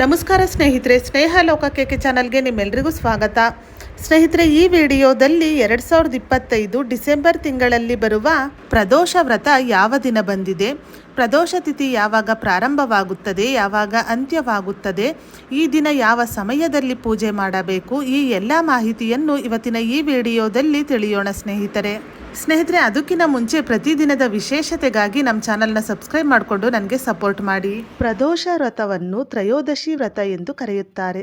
ನಮಸ್ಕಾರ ಸ್ನೇಹಿತರೆ, ಸ್ನೇಹ ಲೋಕ ಲೋಕಕ್ಕೆ ಚಾನಲ್ಗೆ ನಿಮ್ಮೆಲ್ಲರಿಗೂ ಸ್ವಾಗತ. ಸ್ನೇಹಿತರೆ, ಈ ವಿಡಿಯೋದಲ್ಲಿ ಎರಡು ಸಾವಿರದ ಇಪ್ಪತ್ತೈದು ಡಿಸೆಂಬರ್ ತಿಂಗಳಲ್ಲಿ ಬರುವ ಪ್ರದೋಷ ವ್ರತ ಯಾವ ದಿನ ಬಂದಿದೆ, ಪ್ರದೋಷ ತಿಥಿ ಯಾವಾಗ ಪ್ರಾರಂಭವಾಗುತ್ತದೆ, ಯಾವಾಗ ಅಂತ್ಯವಾಗುತ್ತದೆ, ಈ ದಿನ ಯಾವ ಸಮಯದಲ್ಲಿ ಪೂಜೆ ಮಾಡಬೇಕು, ಈ ಎಲ್ಲ ಮಾಹಿತಿಯನ್ನು ಇವತ್ತಿನ ಈ ವಿಡಿಯೋದಲ್ಲಿ ತಿಳಿಯೋಣ ಸ್ನೇಹಿತರೆ. ಸ್ನೇಹಿತರೆ, ಅದಕ್ಕಿಂತ ಮುಂಚೆ ಪ್ರತಿದಿನದ ವಿಶೇಷತೆಗಾಗಿ ನಮ್ಮ ಚಾನಲ್ನ ಸಬ್ಸ್ಕ್ರೈಬ್ ಮಾಡಿಕೊಂಡು ನನಗೆ ಸಪೋರ್ಟ್ ಮಾಡಿ. ಪ್ರದೋಷ ವ್ರತವನ್ನು ತ್ರಯೋದಶಿ ವ್ರತ ಎಂದು ಕರೆಯುತ್ತಾರೆ.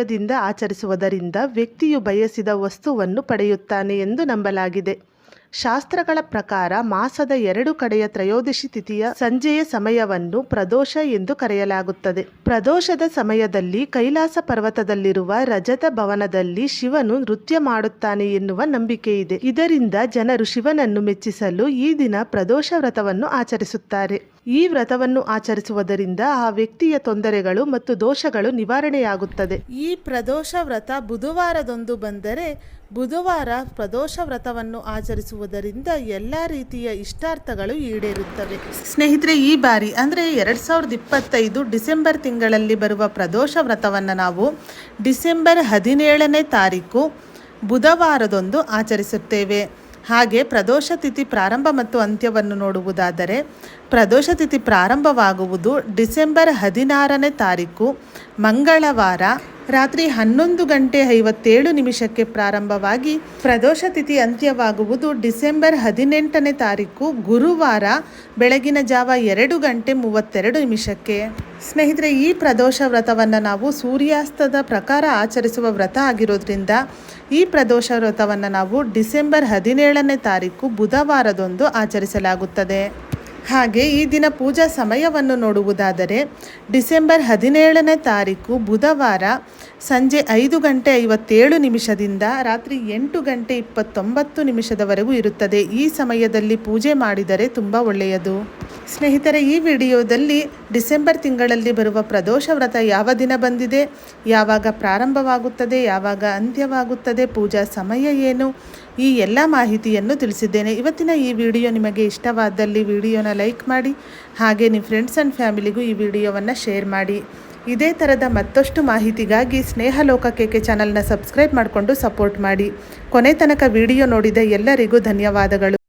ಹೃದಯದಿಂದ ಆಚರಿಸುವುದರಿಂದ ವ್ಯಕ್ತಿಯು ಬಯಸಿದ ವಸ್ತುವನ್ನು ಪಡೆಯುತ್ತಾನೆ ಎಂದು ನಂಬಲಾಗಿದೆ. ಶಾಸ್ತ್ರಗಳ ಪ್ರಕಾರ ಮಾಸದ ಎರಡು ಕಡೆಯ ತ್ರಯೋದಶಿ ತಿಥಿಯ ಸಂಜೆಯ ಸಮಯವನ್ನು ಪ್ರದೋಷ ಎಂದು ಕರೆಯಲಾಗುತ್ತದೆ. ಪ್ರದೋಷದ ಸಮಯದಲ್ಲಿ ಕೈಲಾಸ ಪರ್ವತದಲ್ಲಿರುವ ರಜತ ಭವನದಲ್ಲಿ ಶಿವನು ನೃತ್ಯ ಮಾಡುತ್ತಾನೆ ಎನ್ನುವ ನಂಬಿಕೆ ಇದೆ. ಇದರಿಂದ ಜನರು ಶಿವನನ್ನು ಮೆಚ್ಚಿಸಲು ಈ ದಿನ ಪ್ರದೋಷ ವ್ರತವನ್ನು ಆಚರಿಸುತ್ತಾರೆ. ಈ ವ್ರತವನ್ನು ಆಚರಿಸುವುದರಿಂದ ಆ ವ್ಯಕ್ತಿಯ ತೊಂದರೆಗಳು ಮತ್ತು ದೋಷಗಳು ನಿವಾರಣೆಯಾಗುತ್ತದೆ. ಈ ಪ್ರದೋಷ ವ್ರತ ಬುಧವಾರದೊಂದು ಬಂದರೆ ಬುಧವಾರ ಪ್ರದೋಷ ವ್ರತವನ್ನು ಆಚರಿಸುವುದರಿಂದ ಎಲ್ಲ ರೀತಿಯ ಇಷ್ಟಾರ್ಥಗಳು ಈಡೇರುತ್ತವೆ. ಸ್ನೇಹಿತರೆ, ಈ ಬಾರಿ ಅಂದರೆ ಎರಡು ಸಾವಿರದ ಇಪ್ಪತ್ತೈದು ಡಿಸೆಂಬರ್ ತಿಂಗಳಲ್ಲಿ ಬರುವ ಪ್ರದೋಷ ವ್ರತವನ್ನು ನಾವು ಡಿಸೆಂಬರ್ ಹದಿನೇಳನೇ ತಾರೀಕು ಬುಧವಾರದೊಂದು ಆಚರಿಸುತ್ತೇವೆ. ಹಾಗೆ ಪ್ರದೋಷ ತಿಥಿ ಪ್ರಾರಂಭ ಮತ್ತು ಅಂತ್ಯವನ್ನು ನೋಡುವುದಾದರೆ ಪ್ರದೋಷ ತಿಥಿ ಪ್ರಾರಂಭವಾಗುವುದು ಡಿಸೆಂಬರ್ ಹದಿನಾರನೇ ತಾರೀಕು ಮಂಗಳವಾರ ರಾತ್ರಿ ಹನ್ನೊಂದು ಗಂಟೆ ಐವತ್ತೇಳು ನಿಮಿಷಕ್ಕೆ ಪ್ರಾರಂಭವಾಗಿ ಪ್ರದೋಷ ತಿಥಿ ಅಂತ್ಯವಾಗುವುದು ಡಿಸೆಂಬರ್ ಹದಿನೆಂಟನೇ ತಾರೀಕು ಗುರುವಾರ ಬೆಳಗಿನ ಜಾವ ಎರಡು ಗಂಟೆ ಮೂವತ್ತೆರಡು ನಿಮಿಷಕ್ಕೆ. ಸ್ನೇಹಿತರೆ, ಈ ಪ್ರದೋಷ ವ್ರತವನ್ನು ನಾವು ಸೂರ್ಯಾಸ್ತದ ಪ್ರಕಾರ ಆಚರಿಸುವ ವ್ರತ ಆಗಿರೋದ್ರಿಂದ ಈ ಪ್ರದೋಷ ವ್ರತವನ್ನು ನಾವು ಡಿಸೆಂಬರ್ ಹದಿನೇಳನೇ ತಾರೀಕು ಬುಧವಾರದೊಂದು ಆಚರಿಸಲಾಗುತ್ತದೆ. ಹಾಗೆ ಈ ದಿನ ಪೂಜಾ ಸಮಯವನ್ನು ನೋಡುವುದಾದರೆ ಡಿಸೆಂಬರ್ ಹದಿನೇಳನೇ ತಾರೀಕು ಬುಧವಾರ ಸಂಜೆ ಐದು ಗಂಟೆ ಐವತ್ತೇಳು ನಿಮಿಷದಿಂದ ರಾತ್ರಿ ಎಂಟು ಗಂಟೆ ಇಪ್ಪತ್ತೊಂಬತ್ತು ನಿಮಿಷದವರೆಗೂ ಇರುತ್ತದೆ. ಈ ಸಮಯದಲ್ಲಿ ಪೂಜೆ ಮಾಡಿದರೆ ತುಂಬ ಒಳ್ಳೆಯದು. ಸ್ನೇಹಿತರೆ, ಈ ವಿಡಿಯೋದಲ್ಲಿ ಡಿಸೆಂಬರ್ ತಿಂಗಳಲ್ಲಿ ಬರುವ ಪ್ರದೋಷ ವ್ರತ ಯಾವ ದಿನ ಬಂದಿದೆ, ಯಾವಾಗ ಪ್ರಾರಂಭವಾಗುತ್ತದೆ, ಯಾವಾಗ ಅಂತ್ಯವಾಗುತ್ತದೆ, ಪೂಜಾ ಸಮಯ ಏನು, ಈ ಎಲ್ಲ ಮಾಹಿತಿಯನ್ನು ತಿಳಿಸಿದ್ದೇನೆ. ಇವತ್ತಿನ ಈ ವಿಡಿಯೋ ನಿಮಗೆ ಇಷ್ಟವಾದಲ್ಲಿ ವಿಡಿಯೋನ ಲೈಕ್ ಮಾಡಿ, ಹಾಗೆ ನಿಮ್ಮ ಫ್ರೆಂಡ್ಸ್ ಆ್ಯಂಡ್ ಫ್ಯಾಮಿಲಿಗೂ ಈ ವಿಡಿಯೋವನ್ನು ಶೇರ್ ಮಾಡಿ. ಇದೇ ಥರದ ಮತ್ತಷ್ಟು ಮಾಹಿತಿಗಾಗಿ ಸ್ನೇಹ ಲೋಕ ಕೇಕೆ ಚಾನಲ್ನ ಸಬ್ಸ್ಕ್ರೈಬ್ ಮಾಡಿಕೊಂಡು ಸಪೋರ್ಟ್ ಮಾಡಿ. ಕೊನೆ ತನಕ ವಿಡಿಯೋ ನೋಡಿದ ಎಲ್ಲರಿಗೂ ಧನ್ಯವಾದಗಳು.